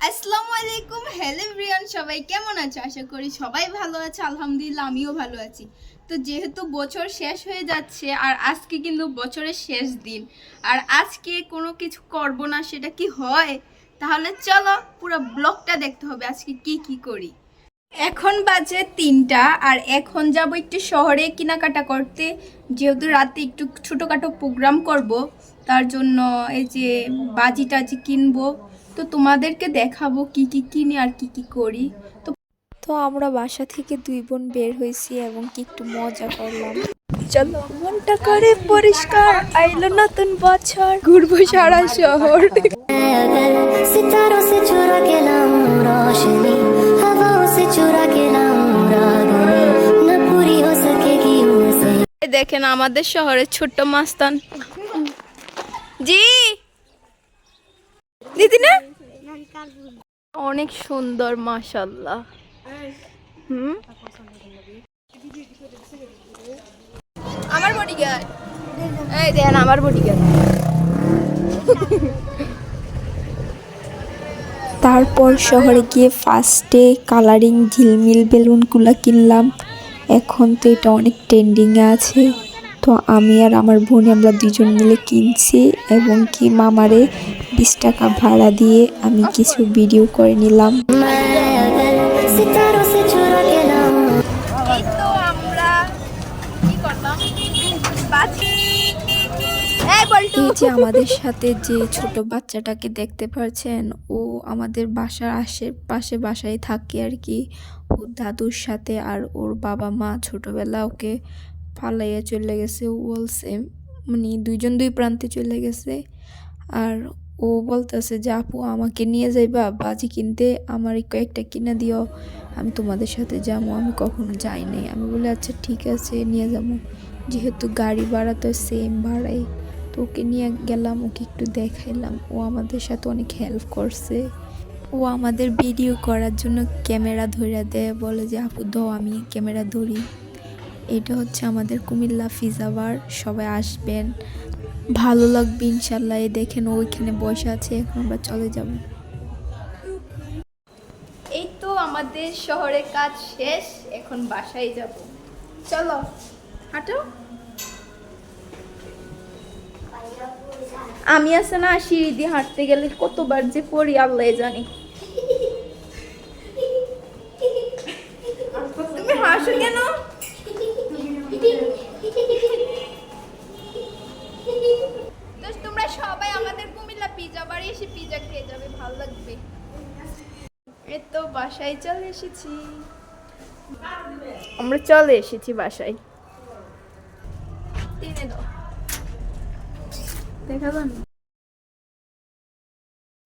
আসসালামু আলাইকুম। Hello everyone সবাই কেমন আছো? আশা করি সবাই ভালো আছে। আলহামদুলিল্লাহ, আমিও ভালো আছি। তো যেহেতু বছর শেষ হয়ে যাচ্ছে, আর আজকে কিন্তু বছরের শেষ দিন, আর আজকে কোনো কিছু করব না, সেটা কি হয়? তাহলে চলো পুরো ব্লগটা দেখতে হবে, আজকে কি কি করি। এখন বাজে তিনটা, আর এখন যাব একটু শহরে কেনাকাটা করতে। যেহেতু রাতে একটু ছোটোখাটো প্রোগ্রাম করব, তার জন্য এই যে বাজি টাজি কিনবো। তো তোমাদেরকে দেখাবো কি কি কিনি আর কি কি করি। তো তো আমরা বাসা থেকে দুই বোন বের হয়েছি এবং কি একটু মজা করলাম। চলো মনটা করে পরিষ্কার আইলো নতুন বছর। ঘুরবো সারা শহর। সিতারো সে চুরা গেলাম সে চুরা গেলাম না পুরি দেখেন আমাদের শহরের ছোট্ট মাস্তান। জি অনেক সুন্দর মাশাল্লাহ আমার বডিগার্ড এই আমার বডিগার্ড তারপর শহরে গিয়ে ফার্স্টে কালারিং ঝিলমিল বেলুনগুলো কিনলাম। এখন তো এটা অনেক ট্রেন্ডিংয়ে আছে। তো আমি আর আমার বোন আমরা দুজন মিলে কিনছি এবং কি মামারে বিশ টাকা ভাড়া দিয়ে আমি কিছু ভিডিও করে নিলাম। এই যে আমাদের সাথে যে ছোট বাচ্চাটাকে দেখতে পাচ্ছেন, ও আমাদের বাসার আশেপাশে বাসায় থাকে আর কি। ওর দাদুর সাথে আর ওর বাবা মা ছোটবেলা ওকে পালাইয়া চলে গেছে ওল সেম মানে দুইজন দুই প্রান্তে চলে গেছে। আর ও বলতেছে যে, আপু, আমাকে নিয়ে যাইবা, বাজি কিনতে আমার কয়েকটা কিনে দিও। আমি তোমাদের সাথে যাব, আমি কখনো যাই নাই। আমি বলে আচ্ছা ঠিক আছে, নিয়ে যাব। যেহেতু গাড়ি ভাড়া তো সেম ভাড়াই, তো ওকে নিয়ে গেলাম, ওকে একটু দেখাইলাম। ও আমাদের সাথে অনেক হেল্প করছে। ও আমাদের ভিডিও করার জন্য ক্যামেরা ধরে দেয়, বলে যে, আপু, দাও, আমি ক্যামেরা ধরি। এটা হচ্ছে আমাদের কুমিল্লা ফিজাবার, সবাই আসবেন। ভালো লাগবে ইনশাল্লাহ, এই দেখেন ওইখানে বসে আছে, এখন আমরা চলে যাব। এই তো আমাদের শহরে কাজ শেষ, এখন বাসায় যাব। চলো, হাঁটো। আমি আছে না সিঁড়ি দিয়ে হাঁটতে গেলে কতবার যে পড়ি আল্লাহ জানি। তো তোমরা সবাই আমাদের কুমিল্লা পিজা বাড়ি এসে পিজা খেয়ে যাবে, ভালো লাগবে। এই তো বাসায় চলে এসেছি। আমরা চলে এসেছি বাসায়। টেনে দাও। দেখা যান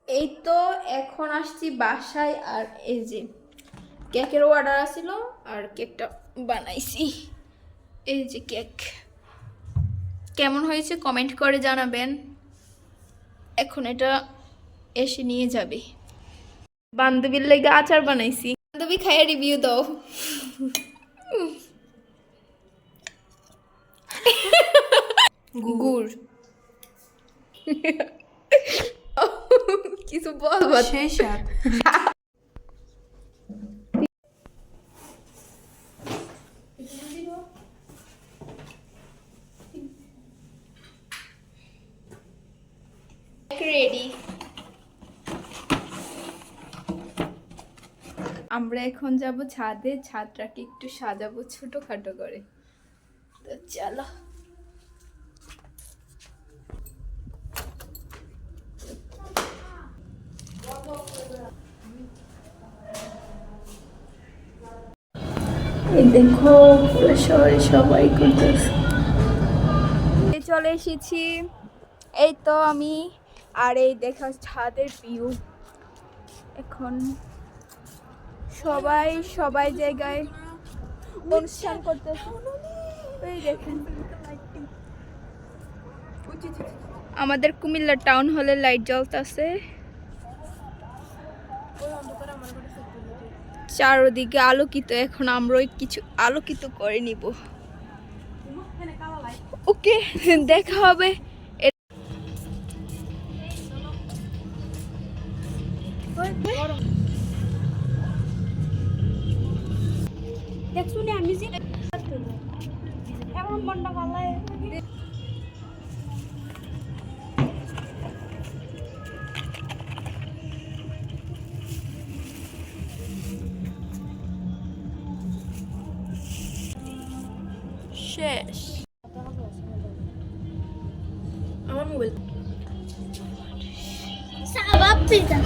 এই তো এখন আসছি বাসায় আর এই যে কেকের অর্ডার আসছিল আর কেকটা বানাইছি। এই যে কেক। কেমন হয়েছে কমেন্ট করে জানাবেন। এখন এটা এসে নিয়ে যাবে। বান্ধবীর লেগে আচার বানাইছি। বান্ধবী খাইয়ে রিভিউ দাও। গুড়। কিছু বল সেই আমরা এখন যাব ছাদে ছাদটাকে একটু সাজাবো ছোটখাটো করে। তো চলো। এই দেখো পুরো শহরে সবাই করতেছে চলে এসেছি। এই তো আমি। আর এই দেখা ছাদের ভিউ এখন সবাই সবাই জায়গায় অনুষ্ঠান করতেছে। আমাদের কুমিল্লা টাউন হলে লাইট জ্বলতেছে। চারদিকে আলোকিত, এখন আমরাও কিছু আলোকিত করে নিব। ওকে, দেখা হবে। শেষ আমার মোবাইল Sabe pizza.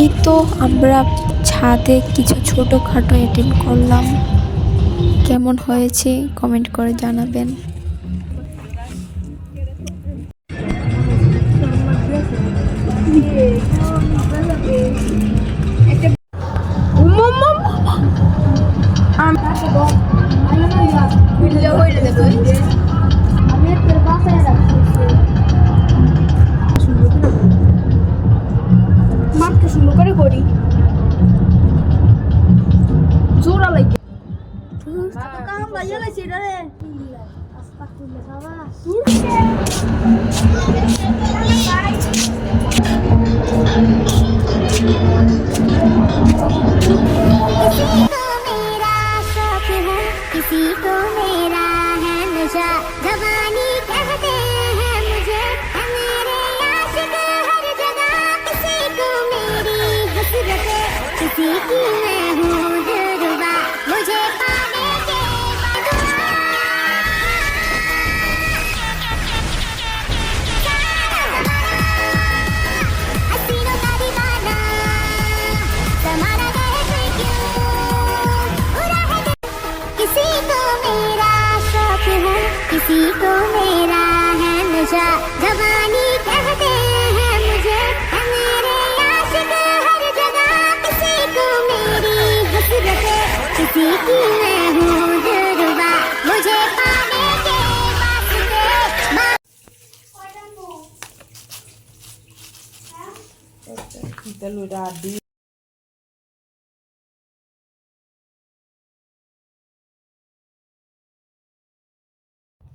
এই তো আমরা ছাদে কিছু ছোটোখাটো অ্যাটেন্ড করলাম। কেমন হয়েছে? কমেন্ট করে জানাবেন। মারতে সুন্দর করে করি জোরা লাগে কাম বাজে এটা রে বাবা किसी की मैं हूँ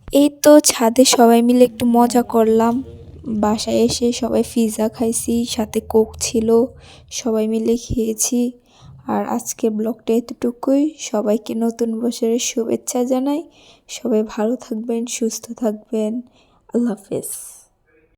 এই তো ছাদে সবাই মিলে একটু মজা করলাম। বাসায় এসে সবাই পিৎজা খাইছি, সাথে কোক ছিল, সবাই মিলে খেয়েছি। আর আজকের ব্লগটা এতটুকুই। সবাইকে নতুন বছরের শুভেচ্ছা জানাই। সবাই ভালো থাকবেন, সুস্থ থাকবেন। আল্লাহ হাফেজ।